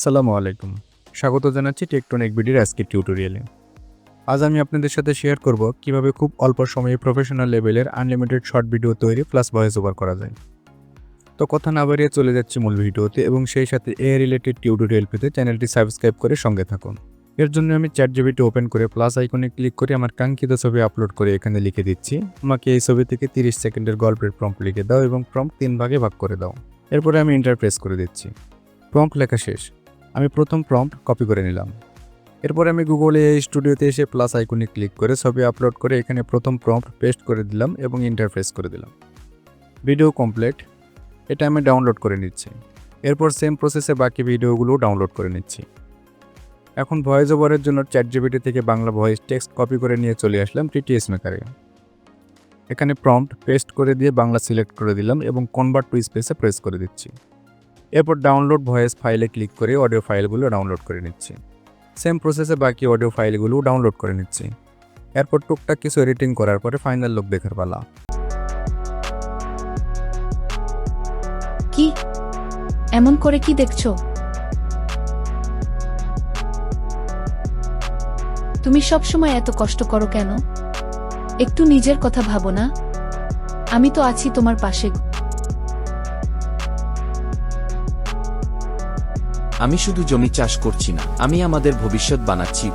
আসসালামু আলাইকুম। স্বাগত জানাচ্ছি টেকটনিক বিডির আজকের টিউটোরিয়ালে আজ আমি আপনাদের সাথে শেয়ার করব কীভাবে খুব অল্প সময়ে প্রফেশনাল লেভেলের আনলিমিটেড শর্ট ভিডিও তৈরি প্লাস ভয়েস ওভার করা যায়। তো কথা না বাড়িয়ে চলে যাচ্ছি মূল ভিডিওতে এবং সেই সাথে এ রিলেটেড টিউটোরিয়াল পেতে চ্যানেলটি সাবস্ক্রাইব করে সঙ্গে থাকুন। এর জন্য আমি চ্যাট জিবিটি ওপেন করে প্লাস আইকনে ক্লিক করে আমার কাঙ্ক্ষিত ছবি আপলোড করে এখানে লিখে দিচ্ছি। আমাকে এই ছবি থেকে তিরিশ সেকেন্ডের গল্পের প্রম্পট লিখে দাও এবং প্রম্পট তিন ভাগে ভাগ করে দাও। এরপরে আমি ইন্টারপ্রেস করে দিচ্ছি। প্রম্পট লেখা শেষ। আমি প্রথম প্রম্পট কপি করে নিলাম। এরপরে আমি গুগলে এই স্টুডিওতে এসে প্লাস আইকনে ক্লিক করে ছবি আপলোড করে এখানে প্রথম প্রম্পট পেস্ট করে দিলাম এবং ইন্টারফেস করে দিলাম। ভিডিও কমপ্লিট এটা আমি ডাউনলোড করে নিচ্ছি। এরপর সেম প্রসেসে বাকি ভিডিওগুলো ডাউনলোড করে নিচ্ছি। এখন ভয়েস ওভারের জন্য চ্যাট জিবিটি থেকে বাংলা ভয়েস টেক্সট কপি করে নিয়ে চলে আসলাম টিটিএস মেকারে এখানে প্রম্পট পেস্ট করে দিয়ে বাংলা সিলেক্ট করে দিলাম এবং কনভার্ট টু স্পেসে প্রেস করে দিচ্ছি। এরপর ডাউনলোড ভয়েস ফাইলে ক্লিক করে অডিও ফাইলগুলো ডাউনলোড করে নিচ্ছি। সেম প্রসেসে বাকি অডিও ফাইলগুলো ডাউনলোড করে নিচ্ছি। এরপর টুকটাক কিছু এডিটিং করার পরে ফাইনাল লুক দেখার পালা। কি? এমন করে কি দেখছ? তুমি সব সময় এত কষ্ট করো কেন? একটু নিজের কথা ভাবো না। আমি তো আছি তোমার পাশে। আমি শুধু জমি চাষ করছি না আমি আমাদের ভবিষ্যৎ বানাচ্ছি।